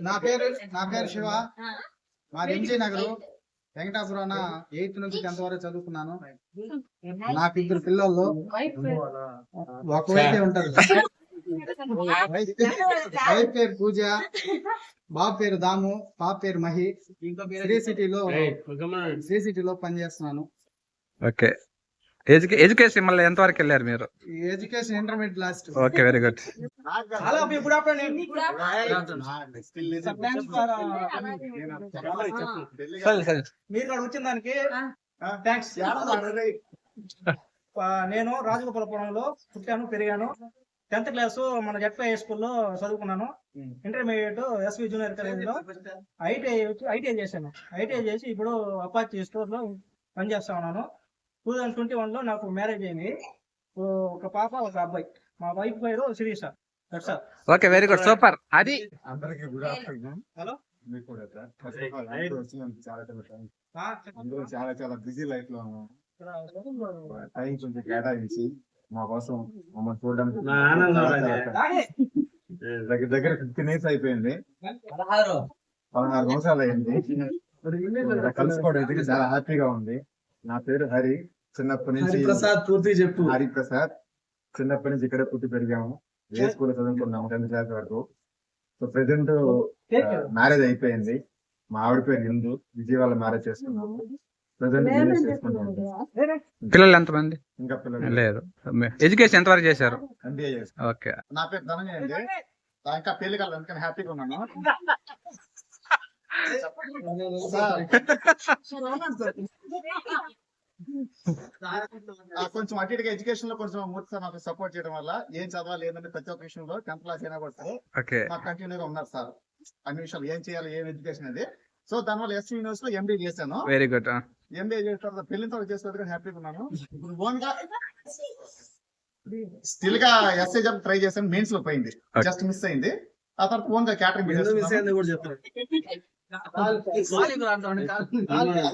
నా పేరు నా పేరు శివ. మాది ఎంజీ నగరు. వెంకటాపురాన ఎయిత్ నుంచి టెన్త్ వరకు చదువుకున్నాను. నాకు ఇద్దరు పిల్లలు. ఒక వైఫే ఉంటారు వైఫ్ పేరు పూజ బాబు పేరు దాము పాప పేరు మహి. శ్రీ సిటీలో శ్రీ సిటీలో పనిచేస్తున్నాను. ఓకే. ఎడ్యుకేషన్ మళ్ళీ ఎంత వరకు వెళ్ళారు మీరు? Education intermediate last okay very good సరే సరే. మీరు ఇక్కడ వచ్చిన దానికి థ్యాంక్స్ నేను రాజగోపాలపురంలో పుట్టాను పెరిగాను. టెన్త్ క్లాస్ మన జడ్పీ హై స్కూల్లో చదువుకున్నాను. ఇంటర్మీడియట్ ఎస్వి జూనియర్ కాలేజీలో ఐటీఐ ఐటీఐ చేశాను. ఐటీఐ చేసి ఇప్పుడు అపాచీ స్టోర్లో పనిచేస్తా ఉన్నాను. టూ థౌజండ్ ట్వంటీ వన్లో నాకు మ్యారేజ్ అయింది. ఓ ఒక పాప ఒక అబ్బాయి. మా వైఫ్ పేరు Shirisha. Okay very good super అది అందరికీ గుడ్ ఆఫ్టర్నూన్ హలో మీకు కూడా సార్. ఫస్ట్ ఆఫ్ ఆల్ అందరూ వచ్చినందుకు చాలా చాలా థాంక్స్. ఆ, అందరూ చాలా చాలా బిజీ లైఫ్లో టైం కొంచెం కేటాయించి మా కోసం మమ్మల్ని చూడడానికి. దగ్గర దగ్గర ఫిఫ్టీన్ ఇయర్స్ అయిపోయింది. పదహారు. సంవత్సరాలు అయింది. కలుసుకోవడం చాలా హ్యాపీగా ఉంది. నా పేరు హరి. చిన్నప్పటి నుంచి పూర్తి చెప్పు. హరి ప్రసాద్ చిన్నప్పటి నుంచి ఇక్కడే పుట్టి పెరిగాము. ఏ స్కూల్ చదువుకున్నాము? టెన్త్ క్లాస్ వరకు. So present. మ్యారేజ్ అయిపోయింది. మా ఆవిడ పేరు హిందూ విజయవాడ మ్యారేజ్ చేసుకున్నాము పిల్లలు ఎంతమంది? ఇంకా పిల్లలు లేదు. ఎడ్యుకేషన్ ఎంత వరకు చేశారు ఓకే. నా పేరు ధనంజయ అండి. ఇంకా పెళ్ళి కాలేదు. అందుకని హ్యాపీగా ఉన్నాను. ఆ, కొంచెం అటు ఇటుగా ఎడ్యుకేషన్లో కొంచెం మూర్తి సార్ నాకు సపోర్ట్ చేయడం వల్ల ఏం చదవాలి ఏంటంటే ప్రతి ఒక్క విషయంలో టెన్త్ క్లాస్ అయినా కూడా సరే. ఓకే. మాకు కంటిన్యూగా ఉన్నారు సార్. అన్ని విషయాలు ఏం చేయాలి ఏం ఎడ్యుకేషన్ అది సో దానివల్ల ఎస్ యూనివర్సిటీ లో ఎంబీఏ చేశాను. వెరీ గుడ్ ఎంబీఏ చేసిన తర్వాత పెళ్ళి తర్వాత చేసుకోవడానికి హ్యాపీగా ఉన్నాను. ఇప్పుడు ఓన్గా స్టిల్గా ఎస్ఏ జాబ్ ట్రై చేశాను మెయిన్స్లో పోయింది. జస్ట్ మిస్ అయింది. ఆ తర్వాత ఓన్గా క్యాటరింగ్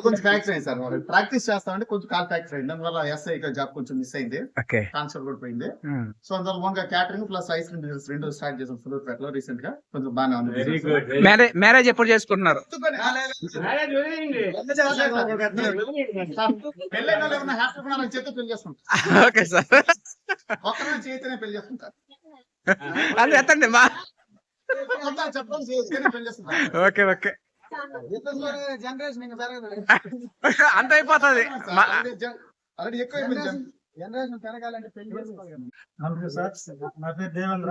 కొంచెం అయింది సార్ ప్రాక్టీస్ చేస్తామంటే కొంచెం కాల్ ఫ్యాక్టరీ అయింది. దానివల్ల ఎస్ఐ జాబ్ కొంచెం మిస్ అయింది. ఓకే. కాన్సర్ కూడా పోయింది. సో అందువల్ల catering plus ice cream business రెండు స్టార్ట్ చేసాం సులూరుపేట లో రీసెంట్గా కొంచెం బాగానే ఉంది. మ్యారేజ్ ఎప్పుడు చేసుకుంటున్నారు? Okay sir. ఒక్కరైనా చేస్తేనే పెళ్ళి చేసుకుంటారు. అది ఎత్తండి మా ఓకే ఓకే. అంత అయిపోతుంది. ఆల్రెడీ ఎక్కువ అయిపోయింది జనరేషన్ పెరగాలంటే పెళ్ళి చేసుకోవాలి కదా. నమస్తే సార్. నా పేరు దేవేంద్ర.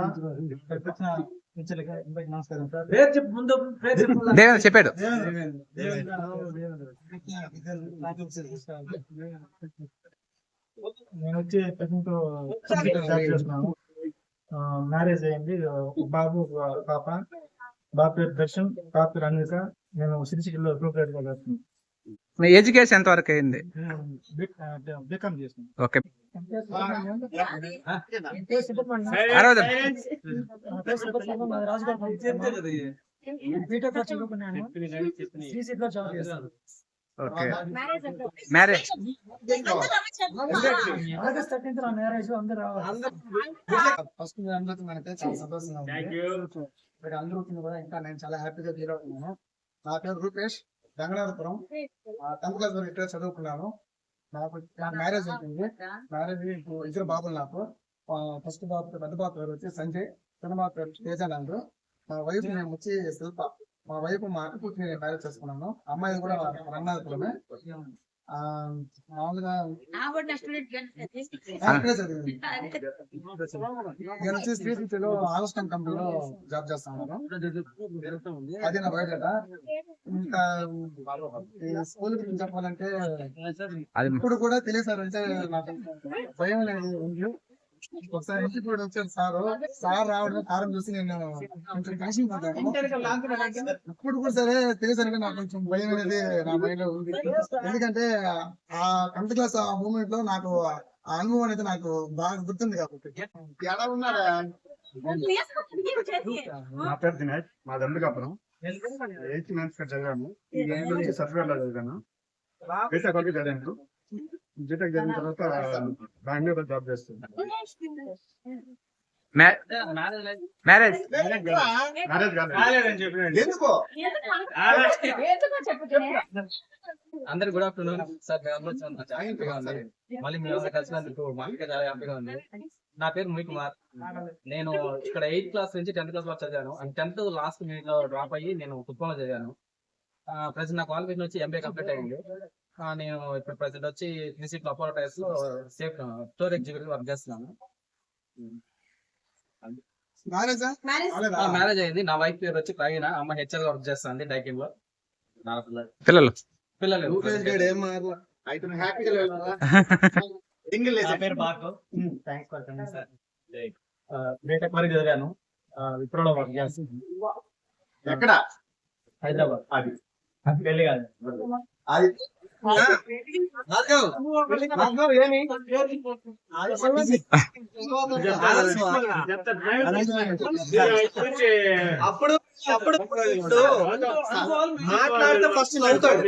నమస్కారం సార్. పేరు చెప్పు ముందు పేరు చెప్పు దేవేంద్ర చెప్పాడు. దేవేంద్ర దేవేంద్ర. దేవేంద్ర నేను వచ్చి ప్రజెంట్ జాబ్ చేస్తున్నాను. మ్యారేజ్ అయింది. బాబు పాప. బాబు పేరు దర్శన్ పాప పేరు అన్విక. నేను సిరిసిలో ప్రూపరేట్గా చేస్తున్నాను మీ ఎడ్యుకేషన్ ఎంత వరకు అయింది? బీకామ్ చేస్తున్నాను ఓకే. అరవై ఓకే. మ్యారేజ్. ఫస్ట్ అందరూ కూడా ఇంకా నేను చాలా హ్యాపీగా ఫీల్ అవుతున్నాను. నా పేరు రూపేష్ గంగనాథపురం టెన్త్ క్లాస్ వరకు ఇక్కడ చదువుకున్నాను. నాకు నాకు మ్యారేజ్ అయిపోయింది మ్యారేజ్ ఇప్పుడు ఇద్దరు బాబులు నాకు. ఫస్ట్ బాబు పెద్ద బాబు పేరు వచ్చి సంజయ్ చిన్న బాబు పేరు తేజానంద్. మా వైఫ్ నేను వచ్చి శిల్ప. మా వైఫ్ మా అక్క కూతురు నేను మ్యారేజ్ చేసుకున్నాను. అమ్మాయి కూడా రంగనాథపురమే. మామూలుగా కంపెనీలో జాబ్ చేస్తాను అది నా ఇంకా స్కూల్ గురించి చెప్పాలంటే అది ఇప్పుడు కూడా తెలియసారంటే నాకు భయం లేదు. ఒకసారి ఇంటికి కూడా వచ్చారు సారు సార్ రావడం కారం చూసి నేను కొంచెం టెన్షన్ పడ్డాను ఇప్పుడు కూడా సరే తెలియసరికి నాకు కొంచెం భయం అనేది నా మైండ్లో ఉంది ఎందుకంటే ఆ టెన్త్ క్లాస్ ఆ మూమెంట్లో నాకు ఆ అనుభవం అనేది నాకు బాగా గుర్తుంది కాబట్టి ఎలా ఉన్నారా నా పేరు దినేష్ మా దండుకాపురం ఎయిత్ నైన్త్ చదివాను. సర్టిఫికేట్ చదివాను బీటెక్ చదివాను. బీటెక్ చదివిన తర్వాత బెంగళూరులో జాబ్ మ్యారేజ్ మ్యారేజ్ ఎందుకో? అందరికి గుడ్ ఆఫ్టర్నూన్ సార్ అందరూ మళ్ళీ అందరూ కలిసినందుకు మాకు చాలా హ్యాపీగా ఉంది. నా పేరు ముయ్ కుమార్. నేను ఇక్కడ ఎయిత్ క్లాస్ నుంచి టెన్త్ క్లాస్ వరకు చదివాను. అండ్ టెన్త్ లాస్ట్ మినిట్లో డ్రాప్ అయ్యి నేను కుప్పంలో చదివాను. ప్రజెంట్ నా క్వాలిఫికేషన్ వచ్చి ఎంబీఏ కంప్లీట్ అయింది. ఆ, నేను ఇప్పుడు ప్రజెంట్ వచ్చి త్రిసిప్ అపోలో టైర్స్లో సేఫ్ స్టోర్ ఎగ్జిక్యూటివ్ వర్క్ చేస్తున్నాను. మ్యారేజా అయింది. నా వైఫ్ పేరు వచ్చి ప్రవీణ. అమ్మ హెచ్ఆర్ వర్క్ చేస్తుంది డైకింగ్లో. పిల్లలు. పిల్లలు. పేరు బాకు. Thanks for coming sir B Tech వరకు చదివాను. విప్రోలో వర్క్ చేస్తాను ఎక్కడ? హైదరాబాద్. అది. పెళ్ళి కాదు. అది అప్పుడు అప్పుడు ఇప్పుడు మాట్లాడితే ఫస్ట్ నవ్వుతాడు.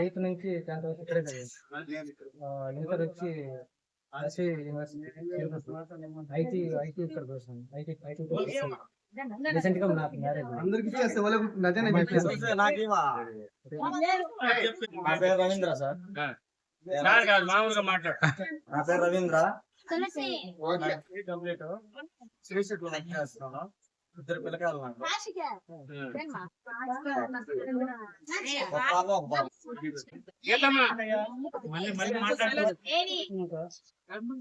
ఎయిత్ నుంచి ఇక్కడే వచ్చి ఆర్సీ యూనివర్సిటీ ఐటీ ఐటీ ఇక్కడ ఐటీ ఐటీ రీసెంట్గా నాకు మ్యారేజ్ అందరికి ఇచ్చేస్తే వాళ్ళే నజనే చెప్పేసి నా పేరు రవీంద్ర సార్. మామూలుగా మాట్లాడు. నా పేరు రవీంద్ర. ఓకే ఇద్దరు పిల్లకాయలు నాకు ఒక పాప ఒక బాబు మళ్ళీ మళ్ళీ మాట్లాడు.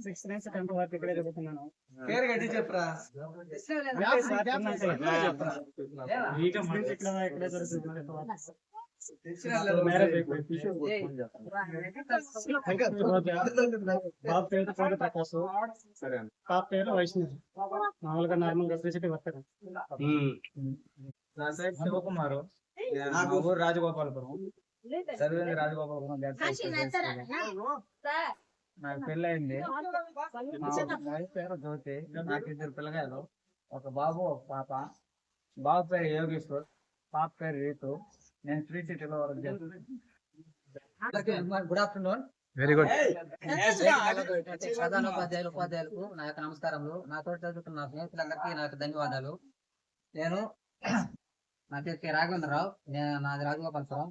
సిక్స్ నైన్స్ టెన్త్ వరకు ఇక్కడే చదువుతున్నాను పేరు గట్టి చెప్పరా? ఇక్కడే ఇక్కడే చదువుతున్నాను మ్యారేజ్ అయిపోయింది బాబు పేరు పాప పేరు వైష్ణవి మామూలుగా నార్మల్గా శ్రీశక్తి వర్తకం శివకుమారు నా ఊరు రాజగోపాలపురం చదివింది రాజగోపాలపురం నాకు పెళ్ళయింది వైఫ్ పేరు జ్యోతి నాకు ఇద్దరు పిల్లగాయలు ఒక బాబు ఒక పాప బాబు పేరు యోగేశ్వర్ పాప పేరు రీతు. నేను శ్రీ సిటీలో వర్క్ చేస్తాను గుడ్ ఆఫ్టర్నూన్ వెరీ గుడ్ ప్రధాన ఉపాధ్యాయులు ఉపాధ్యాయులకు నా యొక్క నమస్కారములు. నాతో చదువుతున్న నా స్నేహితులందరికీ నా యొక్క ధన్యవాదాలు. నేను నా పేరు కె. రాఘవేంద్రరావు. నేను నాది రాజగోపాలపురం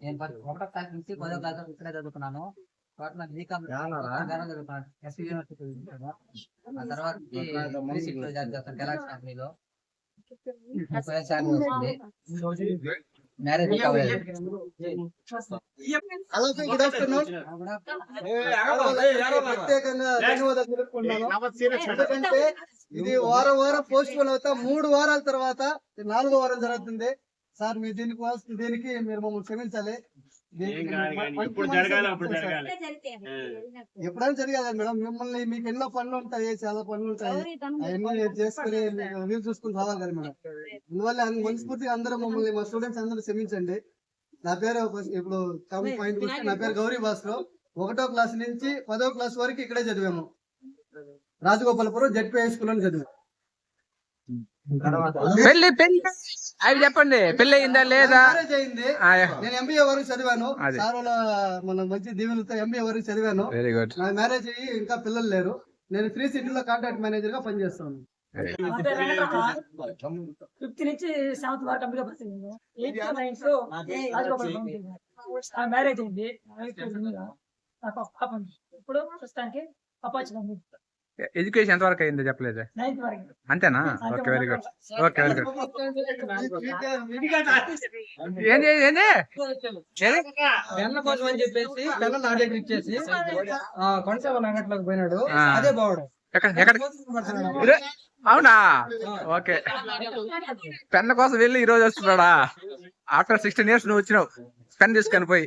నేను ఒకటో క్లాస్ నుంచి పదో క్లాస్ వరకు ఇక్కడే చదువుకున్నాను తర్వాత నాకు బీకామ్ చదువుకున్నాను ఎస్పీ యూనివర్సిటీ. ఆ తర్వాత జాబ్ చేస్తాను. కెలాక్స్ కంపెనీలో మ్యారేజ్ హలో గుడ్ ఆఫ్టర్నూన్ ప్రత్యేకంగా ధన్యవాదాలు తెలుపుకుంటున్నాను. ఎందుకంటే ఇది వారం వారం పోస్ట్ పోన్ అవుతా మూడు వారాల తర్వాత నాలుగో వారం జరుగుతుంది. సార్ మీరు దీనికి దీనికి మీరు మమ్మల్ని క్షమించాలి. ఎప్పుడైనా జరగాలి మేడం. మిమ్మల్ని మీకు ఎన్నో పనులు ఉంటాయి చాలా పనులు ఉంటాయి. అవన్నీ చేసుకుని వీలు చూసుకుని రావాలి కదా మేడం. అందువల్ల మనస్ఫూర్తిగా అందరూ మమ్మల్ని మా స్టూడెంట్స్ అందరూ క్షమించండి. నా పేరు ఇప్పుడు టౌన్ పాయింట్ నా పేరు గౌరీ భాస్కర్. ఒకటో క్లాస్ నుంచి పదో క్లాస్ వరకు ఇక్కడే చదివాము. రాజగోపాలపురం జడ్పీ హై స్కూల్ అని చదివాము పెళ్ళి పెళ్ళి అవి చెప్పండి. పెళ్ళి అయిందా లేదా? నేను ఎంబీఏ వరకు చదివాను. సార్ మన మంచి దీవెనలతో ఎంబీఏ వరకు చదివాను. వెరీ గుడ్ నా మ్యారేజ్ అయ్యి ఇంకా పిల్లలు లేరు. నేను త్రీ సిటీలో కాంట్రాక్ట్ మేనేజర్గా పనిచేస్తాను ఫిఫ్త్ నుంచి సెవెంత్ వరకు కంప్లీట్ అవుతుంది ఎయిత్ నైన్త్ రాజగోపాల్ మ్యారేజ్ అయింది. నాకు పాప ఇప్పుడు ప్రస్తుతానికి అపార్చునిటీ ఎడ్యుకేషన్ ఎంత వరకు అయిందో చెప్పలేదు? అంతేనా? Okay very good. Okay very good. ఏంది ఏంది, కోసం అని చెప్పేసి పెన్ను నా దగ్గర ఇచ్చేసి ఆ, కొండసేవ నగట్లోకి పోయినాడు. అదే బావుడు. ఎక్కడ ఎక్కడ? ఇదే? అవునా? ఓకే. పెన్ కోసం వెళ్ళి ఈ రోజు వస్తున్నాడా? ఆఫ్టర్ సిక్స్టీన్ ఇయర్స్ నువ్వు వచ్చినావు. పెన్ తీసుకొని పోయి.